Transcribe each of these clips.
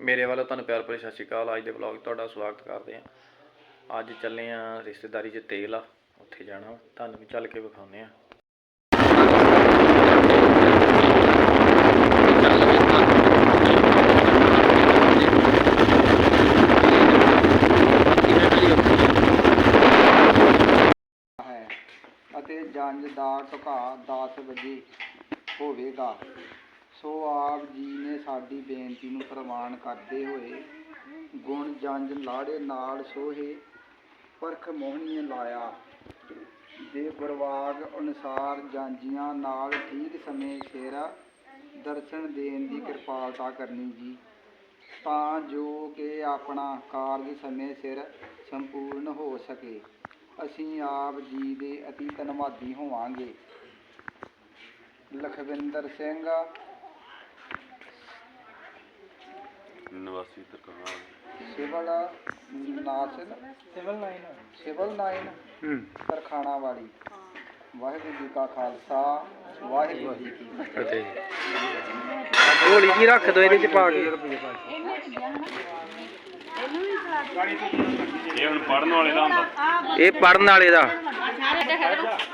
ਮੇਰੇ ਵੱਲੋਂ ਤੁਹਾਨੂੰ ਪਿਆਰ ਭਰੀ ਸਤਿ ਸ਼੍ਰੀ ਅਕਾਲ। ਅੱਜ ਦੇ ਵਲੌਗ 'ਚ ਤੁਹਾਡਾ ਸਵਾਗਤ ਕਰਦੇ ਹਾਂ। ਅੱਜ ਚੱਲੇ ਆ ਰਿਸ਼ਤੇਦਾਰੀ 'ਚ ਤੇਲ। ਆ ਉੱਥੇ ਜਾਣਾ ਤੁਹਾਨੂੰ ਵੀ ਚੱਲ ਕੇ ਵਿਖਾਉਂਦੇ ਆ ਅਤੇ ਜੰਜ ਦਾ ਢੁਕਾ 10 ਵਜੇ ਹੋਵੇਗਾ। ਸੋ ਆਪ ਜੀ ਨੇ ਸਾਡੀ ਬੇਨਤੀ ਨੂੰ ਪ੍ਰਵਾਨ ਕਰਦੇ ਹੋਏ ਗੁਣ ਜੰਜ ਲਾੜੇ ਨਾਲ ਸੋਹੇ ਪਰਖ ਮੋਹਣੀ ਲਾਇਆ। ਦੇ ਪ੍ਰਵਾਗ ਅਨੁਸਾਰ ਜਾਂਜੀਆਂ ਨਾਲ ਠੀਕ ਸਮੇਂ ਸਿਰ ਦਰਸ਼ਨ ਦੇਣ ਦੀ ਕਿਰਪਾਲਤਾ ਕਰਨੀ ਜੀ। ਤਾਂ ਜੋ ਕਿ ਆਪਣਾ ਕਾਰਜ ਸਮੇਂ ਸਿਰ ਸੰਪੂਰਨ ਹੋ ਸਕੇ। ਅਸੀਂ ਆਪ ਜੀ ਦੇ ਅਤੀ ਧੰਨਵਾਦੀ ਹੋਵਾਂਗੇ। ਲਖਵਿੰਦਰ ਸਿੰਘ ਨਿਵਾਸੀ ਤਰਕਾਲ ਸਿਵਲ ਨਾਸਿਲ ਸਿਵਲ 9 ਸਿਵਲ 9 ਹੂੰ। ਤਰਖਾਣਾ ਵਾਲੀ। ਵਾਹਿਗੁਰੂ ਜੀ ਕਾ ਖਾਲਸਾ ਵਾਹਿਗੁਰੂ ਜੀ ਕੀ ਫਤਿਹ। ਅਤੇ ਢੋਲੀ ਜੀ ਰੱਖ ਦੋ ਇਹਦੇ 'ਚ ਪਾ ਕੇ। ਇਹ ਹੁਣ ਪੜਨ ਵਾਲੇ ਦਾ ਹੁੰਦਾ। ਇਹ ਪੜਨ ਵਾਲੇ ਦਾ।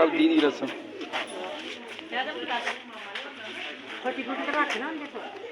ਹਲਦੀ ਦੀ ਰਸਮ। ਫੱਟੀ ਕੇ ਤੇ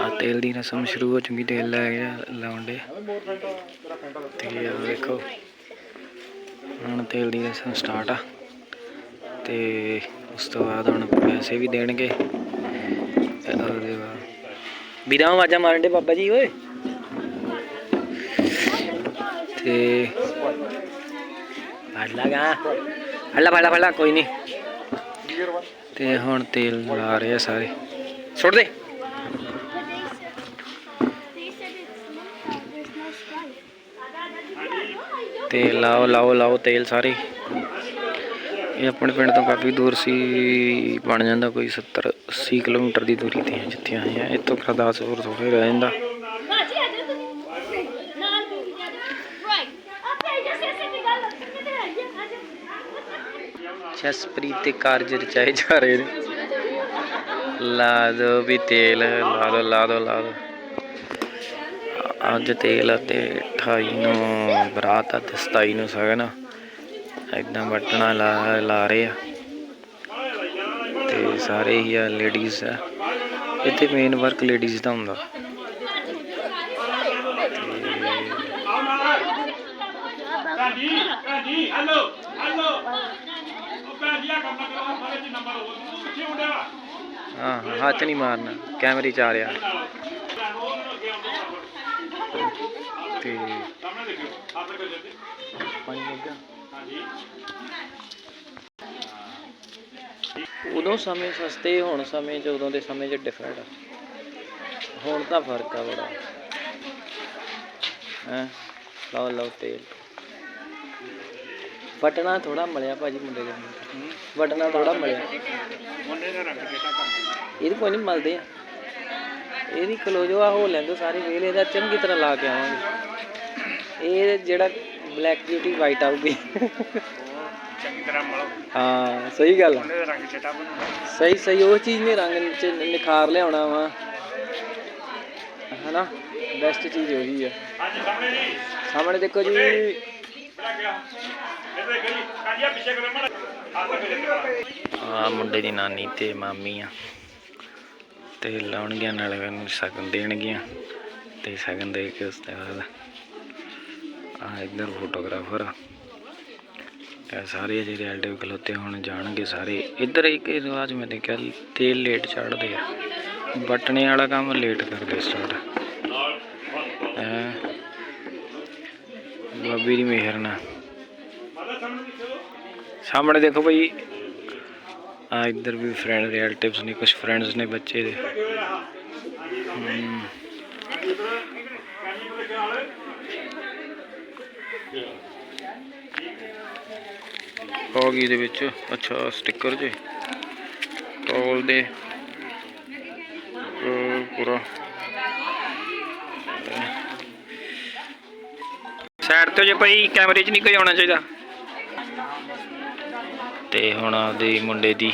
ਆ ਤੇਲ ਦੀ ਰਸਮ ਸ਼ੁਰੂ ਹੋ ਚੁੱਕੀ, ਤੇਲ ਲੈ ਗਿਆ ਲਾਉਂਦੇ ਤੇ ਆ ਵੇਖੋ, ਹੁਣ ਤੇਲ ਦੀ ਰਸਮ ਸਟਾਰਟ ਆ। ਤੇ ਉਸ ਤੋਂ ਬਾਅਦ ਹੁਣ ਪੈਸੇ ਵੀ ਦੇਣਗੇ। ਉਹਦੇ ਬਾਅਦ ਵੀਰਾਂ ਆਵਾਜ਼ਾਂ ਮਾਰਨ ਦੇ ਬਾਬਾ ਜੀ, ਓਏ। ਤੇ ਫੜ ਲਗਾ ਫੜ ਲਾ, ਫੜ ਕੋਈ ਨਹੀਂ ਤੇ ਹੁਣ ਤੇਲ ਲਾ ਰਹੇ ਆ ਸਾਰੇ। ਸੁੱਟ ਦੇ। ਤੇ ਲਾਓ ਲਾਓ ਲਾਓ ਤੇਲ ਸਾਰੇ। ਇਹ ਆਪਣੇ ਪਿੰਡ ਤੋਂ ਕਾਫੀ ਦੂਰ ਸੀ, ਬਣ ਜਾਂਦਾ ਕੋਈ 70 80 ਕਿਲੋਮੀਟਰ ਦੀ ਦੂਰੀ ਤੇ ਜਿੱਥੇ ਆਏ ਆ। ਇੱਥੋਂ ਗੁਰਦਾਸਪੁਰ ਥੋੜੇ ਰਹਿ ਜਾਂਦਾ। ਜਸਪ੍ਰੀਤ ਤੇ ਕਾਰਜ ਰਚਾਏ ਜਾ ਰਹੇ ਨੇ। ਲਾ ਦੋ ਵੀ ਤੇਲ, ਲਾ ਦੋ ਲਾ ਦੋ ਲਾ ਦੋ। ਅੱਜ ਤੇਲ ਅਤੇ 28 ਨੂੰ, ਬਰਾਤ ਆ ਤੇ 27 ਨੂੰ ਸਗਨ ਇਦਾਂ ਬਟਣਾ ਲਾ ਲਾ ਰਹੇ ਆ। ਤੇ ਸਾਰੇ ਹੀ ਆ ਲੇਡੀਜ਼ ਆ। ਇੱਥੇ ਮੇਨ ਵਰਕ ਲੇਡੀਜ਼ ਦਾ ਹੁੰਦਾ। ਹਾਂਜੀ ਹਾਂਜੀ ਹੈਲੋ ਹੈਲੋ ਉਹ ਭੈਣ ਆ ਕੰਮ ਕਰਵਾ ਸਾਰੇ ਜੀ ਨੰਬਰ ਹੋ ਕਿੱਥੇ ਮੁੰਡਿਆ ਹਾਂ, ਹੱਥ ਨਹੀਂ ਮਾਰਨਾ, ਕੈਮਰੇ ਚ ਆ ਰਿਹਾ। ਤੇ ਸਾਹਮਣੇ ਦੇਖਿਓ ਆਪਣੇ ਕੋਲ ਜੱਦੀ ਪਾਣੀ ਲੱਗਾ ਹਾਂਜੀ। ਉਦੋਂ ਸਮੇਂ ਸਸਤੇ ਹੁਣ ਸਮੇਂ 'ਚ ਉਦੋਂ ਦੇ ਸਮੇਂ 'ਚ ਡਿਫਰੈਂਟ ਆ। ਹੁਣ ਤਾਂ ਫ਼ਰਕ ਆ ਬੜਾ। ਹੈ? ਲਓ ਲਓ ਤੇਲ। ਵਟਣਾ ਥੋੜਾ ਮਲਿਆ ਭਾਜੀ ਮੁੰਡੇ ਦੇ ਵਟਣਾ ਥੋੜਾ ਮਲਿਆ। ਮੁੰਡੇ ਦਾ ਰੰਗ ਕਿਹੜਾ ਕੰਮ। ਇਹਦੀ ਕੋਈ ਨਹੀਂ ਮਲਦੇ ਆ। ਇਹਦੀ ਕਲੋਜੋ ਆ ਹੋ ਲੈਂਦੇ ਸਾਰੇ ਵੇਲੇ ਦਾ ਚੰਗੀ ਤਰ੍ਹਾਂ ਲਾ ਕੇ ਆਵਾਂਗੇ। ਇਹ ਜਿਹੜਾ ਬਲੈਕ ਬਿਊਟੀ ਵਾਈਟ ਆਊਗੀ। ਚੰਗੀ ਤਰ੍ਹਾਂ ਮਲੋ। ਹਾਂ ਸਹੀ ਗੱਲ ਰੰਗ ਚਿੱਟਾ ਸਹੀ ਸਹੀ ਉਹ ਚੀਜ਼ ਨੇ ਰੰਗ ਚ ਨਿਖਾਰ ਲਿਆਉਣਾ ਵਾ। ਹਨਾ ਬੈਸਟ ਚੀਜ਼ ਉਹੀ ਆ। ਹਾਂਜੀ ਸਾਹਮਣੇ ਜੀ। ਸਾਹਮਣੇ ਦੇਖੋ ਜੀ। ਆ। ਮੁੰਡੇ ਦੀ ਨਾਨੀ ਤੇ ਮਾਮੀ ਆ। ਤੇ ਲਾਉਣਗੀਆਂ ਨਾਲੇ ਉਹਨੂੰ ਸ਼ਗਨ ਦੇਣਗੀਆਂ। ਤੇ ਸ਼ਗਨ ਦੇ ਕੇ ਉਸ ਤੋਂ ਬਾਅਦ ਆ ਇੱਧਰ ਫੋਟੋਗ੍ਰਾਫਰ ਆ। ਇਹ ਸਾਰੇ ਜਿਹੜੇ ਰਿਲੇਟਿਵ ਖਲੋਤੇ ਹੁਣ ਜਾਣਗੇ ਸਾਰੇ। ਇੱਧਰ ਇੱਕ ਇਹ ਰਿਵਾਜ ਮੈਂ ਦੇਖਿਆ ਤੇਲ ਲੇਟ ਚੜਦੇ ਆ। ਬਟਨੇ ਵਾਲਾ ਕੰਮ ਲੇਟ ਕਰਦੇ ਸਟਾਰਟ ਬਾਬੀ ਦੀ ਮਿਹਰ ਨਾਲ। ਸਾਹਮਣੇ ਦੇਖੋ ਭਾਈ ਆ ਇੱਧਰ ਵੀ ਫਰੈਂਡ ਰਿਲੇਟਿਵਸ ਨੇ ਕੁਝ ਫਰੈਂਡਸ ਨੇ ਬੱਚੇ ਦੇ। ਆ ਗਈ ਇਹਦੇ ਵਿੱਚ। ਅੱਛਾ ਸਟicker ਜੇ। ਟੋਲ ਦੇ। ਪੂਰਾ। ਸਾਈਡ ਤੇ ਜੇ ਭਾਈ ਕੈਮਰੇ 'ਚ ਨਹੀਂ ਕੋਈ ਆਉਣਾ ਚਾਹੀਦਾ। ਤੇ ਹੁਣ ਆਪਦੇ ਮੁੰਡੇ ਦੀ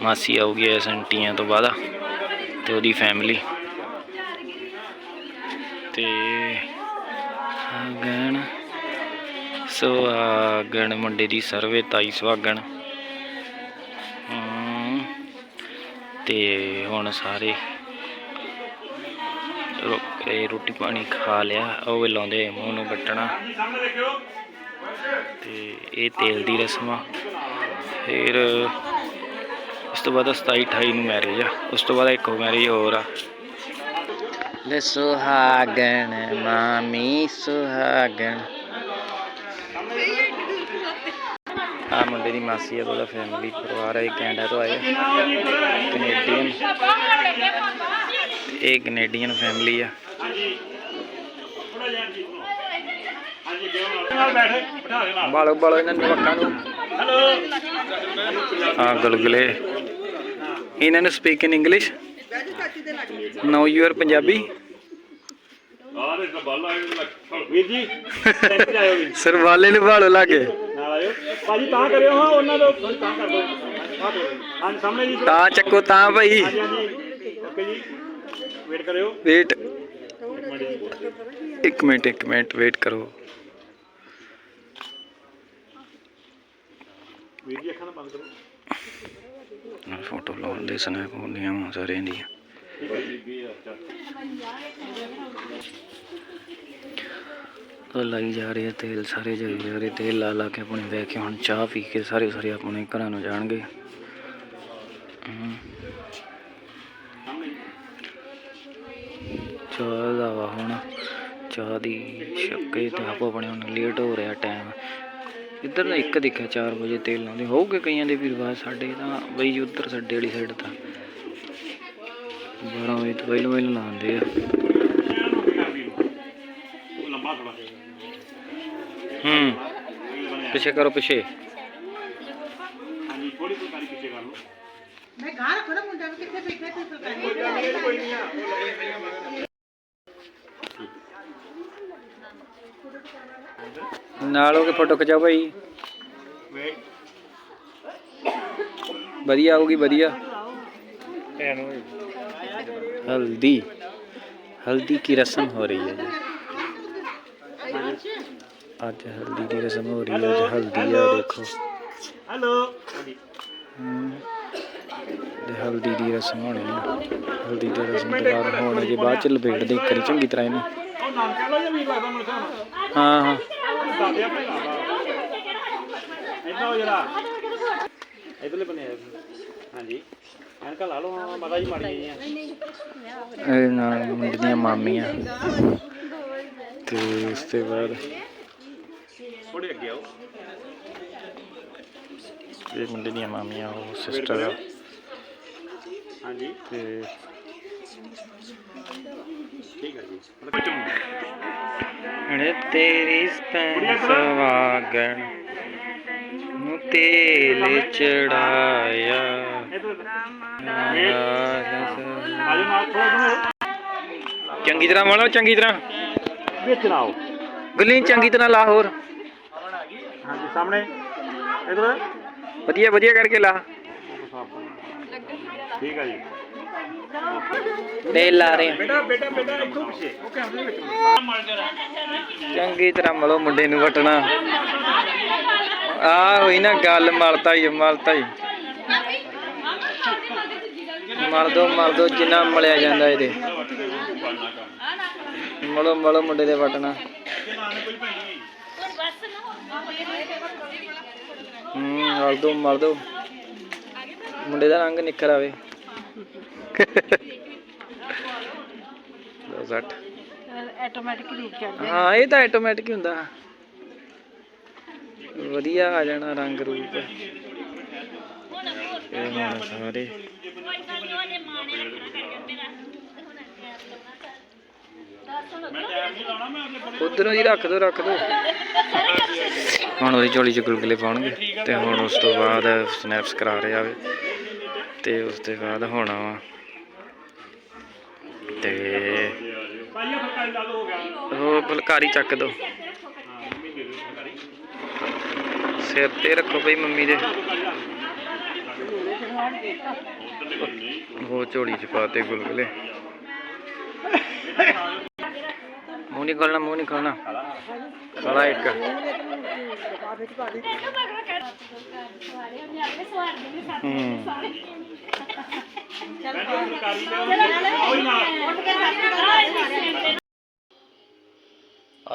ਮਾਸੀ ਆਊਗੀ ਐਸ ਆਂਟੀਆਂ ਤੋਂ ਬਾਅਦ ਤੇ ਉਹਦੀ ਫੈਮਿਲੀ ਤੇ ਆਗਣ ਸੁਹਾਗਣ ਮੁੰਡੇ ਦੀ ਸਰਵੇ ਤਾਈ ਸੁਹਾਗਣ। ਤੇ ਹੁਣ ਸਾਰੇ ਰੋ- ਇਹ ਰੋਟੀ ਪਾਣੀ ਖਾ ਲਿਆ, ਉਹ ਵੀ ਲਾਉਂਦੇ ਮੂੰਹ ਨੂੰ ਬੱਟਣਾ ਸਾਹਮਣੇ ਤੇ ਇਹ ਤੇਲ ਦੀ ਰਸਮ। ਆ ਫਿਰ ਉਸ ਤੋਂ ਬਾਅਦ 27 28 ਨੂੰ ਮੈਰਿਜ ਆ, ਉਸ ਤੋਂ ਬਾਅਦ ਇੱਕ ਮੈਰਿਜ ਹੋਰ ਆ। ਲੈ ਸੁਹਾਗਣ, ਮਾਮੀ ਸੁਹਾਗਣ। ਆ ਮੁੰਡੇ ਦੀ ਮਾਸੀ ਆ ਉਹਦਾ ਫੈਮਿਲੀ ਪਰਿਵਾਰ ਹੈ ਇਹ ਕੈਨੇਡਾ ਤੋਂ ਆਏ। ਕੈਨੇਡੀਅਨ। ਇਹ ਕੈਨੇਡੀਅਨ ਫੈਮਿਲੀ ਆ। ਜੀ ਬਾਲੋ ਬਾਲੋ ਇਹਨਾਂ ਨੂੰ ਹੈਲੋ ਆ ਗੁਲਗੁਲੇ। ਇਹਨਾਂ ਨੂੰ speak in English no you are Punjabi ਆਰੇ ਤਾਂ ਬਾਲਾ ਵੀਰ ਜੀ। ਸੈਂਟਰ ਆਇਓ ਵੀਰ ਸਰ ਵਾਲੇ ਨੂੰ ਭਾਲੋ ਲਾਗੇ। ਆਇਓ ਭਾਜੀ ਤਾਂ ਕਰਿਓ ਹਾਂ ਉਹਨਾਂ ਤੋਂ ਥੋੜ੍ਹੀ ਤਾਂ ਕਰ ਦਿਓ। ਆਹ ਦਿਓ। ਹਾਂਜੀ ਸਾਹਮਣੇ ਜੀ ਤਾਂ ਚੱਕੋ ਤਾਂ ਭਾਈ। ਹਾਂਜੀ ਹਾਂਜੀ। ਓਕੇ ਜੀ। ਵੇਟ ਕਰਿਓ। ਵੇਟ ਇੱਕ ਮਿੰਟ ਇੱਕ ਮਿੰਟ ਵੇਟ ਕਰੋ। ਵੀਰ ਜੀ ਅੱਖਾਂ ਨਾ ਬੰਦ ਕਰੋ। ਫੋਟੋ ਲਾਉਣ ਦੇ ਸਨੈਪ ਹੁੰਦੀਆਂ ਵਾਂ ਸਾਰਿਆਂ ਦੀਆਂ। ਠੀਕ ਹੈ ਜੀ। ਵੀ ਅੱਛਾ ਉਹ ਲਾਈ ਜਾ ਰਹੇ ਆ ਤੇਲ, ਸਾਰੇ ਜਾਈ ਜਾ ਰਹੇ, ਤੇਲ ਲਾ ਲਾ ਕੇ ਆਪਣੇ ਬਹਿ ਕੇ ਹੁਣ ਚਾਹ ਪੀ ਕੇ ਸਾਰੇ ਸਾਰੇ ਆਪਣੇ ਘਰਾਂ ਨੂੰ ਜਾਣਗੇ। ਚਾਹ ਦਾ ਵਾ ਹੁਣ, ਚਾਹ ਦੀ ਸ਼ੱਕੇ ਤੇ ਆਪੋ ਆਪਣੇ ਹੁਣ ਲੇਟ ਹੋ ਰਿਹਾ ਟਾਈਮ ਇੱਧਰ ਤਾਂ ਇੱਕ ਦੇਖਿਆ 4 ਵਜੇ ਤੇਲ ਲਾਉਂਦੇ, ਹੋਊਗੇ ਕਈਆਂ ਦੇ ਵੀ ਰਿਵਾਜ ਸਾਡੇ ਤਾਂ ਬਈ ਉੱਧਰ ਸਾਡੇ ਵਾਲੀ ਸਾਈਡ ਤਾਂ। 12 ਵਜੇ ਤੋਂ ਪਹਿਲਾਂ ਪਹਿਲਾਂ ਲਾਉਂਦੇ ਆ। हम्म पीछे करो पीछे। नालों के फ़ोटो खिंचाओ भाई। बढ़िया होगी बढ़िया। हल्दी। हल्दी की रस्म हो रही है। ਅੱਜ ਹਲਦੀ ਦੀ ਰਸਮ ਹੋ ਰਹੀ ਹੈ ਅੱਜ ਹਲਦੀ ਆ ਦੇਖੋ। ਹੈਲੋ ਦੇ ਹਲਦੀ ਦੀ ਰਸਮ ਹੋਣੀ ਹੈ ਹਲਦੀ ਦੀ ਰਸਮ ਤੋਂ ਬਾਅਦ ਹੋਣੀ ਜੇ ਬਾਅਦ ਚ ਲਪੇਟ ਦੇ ਵਾਰੀ ਚੰਗੀ ਤਰ੍ਹਾਂ ਇਹਨੂੰ। ਹਾਂ ਹਾਂ। ਇਦਾਂ ਹੋ ਜਰਾ। ਹਾਂਜੀ। ਐਨਕਾ ਲਾ ਲਓ ਮਾਤਾ ਜੀ ਮਾੜੀ ਜੀ ਇਹ ਨਾਲ ਮੁੰਡੇ ਮਾਮੀਆਂ। ਤੇ ਉਸ ਤੋਂ ਬਾਅਦ ਥੋੜੇ ਅੱਗੇ ਆਓ। ਇਹ ਮੁੰਡੇ ਦੀਆਂ ਮਾਮੀਆਂ ਉਹ ਸਿਸਟਰ ਆ। ਹਾਂਜੀ। ਤੇ ਠੀਕ ਹੈ ਜੀ। ਤੇਰੀ ਸਵਾਗਣ ਨੂੰ ਤੇਲ ਚੜਾਇਆ। ਚੰਗੀ ਤਰ੍ਹਾਂ ਮਲੋ ਚੰਗੀ ਤਰ੍ਹਾਂ। ਵਿੱਚ ਨਾ ਆਓ। ਗੁੱਲੀ ਚੰਗੀ ਤਰ੍ਹਾਂ ਲਾ ਹੋਰ। ਹਾਂਜੀ ਸਾਹਮਣੇ। ਇਧਰ ਵਧੀਆ ਵਧੀਆ ਕਰਕੇ ਲਾ ਠੀਕ ਹੈ ਜੀ। ਤੇਲ ਲਾ ਰਹੇ ਬੇਟਾ ਬੇਟਾ ਬੇਟਾ ਇੱਥੋਂ ਪਿੱਛੇ। ਓਕੇ ਹਮਦੇ ਵਿੱਚ। ਮਲ ਜਰਾ ਚੰਗੀ ਤਰ੍ਹਾਂ ਮਲੋ ਮੁੰਡੇ ਨੂੰ ਵਟਣਾ। ਆ ਹੋਈ ਨਾ ਗੱਲ ਮਲਤਾ ਹੀ ਮਲਤਾ ਹੀ। ਮਲ ਦੋ ਮਲ ਦੋ ਜਿੰਨਾ ਮਲਿਆ ਜਾਂਦਾ ਇਹਦੇ। ਮਲੋ ਮਲੋ ਮੁੰਡੇ ਦੇ ਵਟਣਾ। ਹੂੰ ਮਲ ਦੋ ਮਲ ਦੋ। ਮੁੰਡੇ ਦਾ ਰੰਗ ਨਿਖਰ ਆਵੇ। ਦੋ ਸੱਠ ਆਟੋਮੈਟਿਕ ਰੂਪ ਚੜ ਹਾਂ, ਇਹ ਤਾਂ ਆਟੋਮੈਟਿਕ ਹੀ ਹੁੰਦਾ। ਵਧੀਆ ਆ ਜਾਣਾ ਰੰਗ ਰੂਪ। ਤੇ ਹੁਣ ਸਾਰੇ। ਉਧਰੋਂ ਹੀ ਰੱਖ ਦੋ ਰੱਖ ਦੋ। ਹੁਣ ਉਹਦੀ ਝੋਲੀ ਚ ਗੁਲਗੁਲੇ ਪਾਉਣਗੇ ਤੇ ਹੁਣ ਉਸ ਤੋਂ ਬਾਅਦ ਸਨੈਪਸ ਕਰਾ ਰਿਹਾ ਵੇ। ਤੇ ਉਸ ਤੋਂ ਬਾਅਦ ਹੋਣਾ ਵਾ। ਤੇ ਉਹ ਫੁਲਕਾਰੀ ਚੱਕ ਦੋ। ਦਿਓ ਸਿਰ ਤੇ ਰੱਖੋ ਬਈ ਮੰਮੀ ਦੇ। ਉਹ ਝੋਲੀ ਚ ਪਾਤੇ ਗੁਲਗੁਲੇ। ਮੂੰਹ ਨਹੀਂ ਖੋਲਣਾ ਮੂੰਹ ਨਹੀਂ ਖੋਲਣਾ ਖੜਾ ਇੱਕ।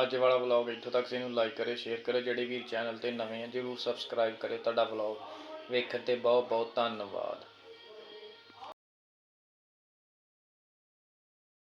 ਅੱਜ ਵਾਲਾ ਵਲੌਗ ਇੱਥੋਂ ਤੱਕ ਸੀ, ਇਹਨੂੰ ਲਾਈਕ ਕਰਿਓ ਸ਼ੇਅਰ ਕਰਿਓ, ਜਿਹੜੇ ਵੀ ਚੈਨਲ ਤੇ ਨਵੇਂ ਆ, ਜਰੂਰ ਸਬਸਕ੍ਰਾਈਬ ਕਰਿਓ, ਤੁਹਾਡਾ ਵਲੌਗ ਵੇਖਣ ਤੇ ਬਹੁਤ ਬਹੁਤ ਧੰਨਵਾਦ।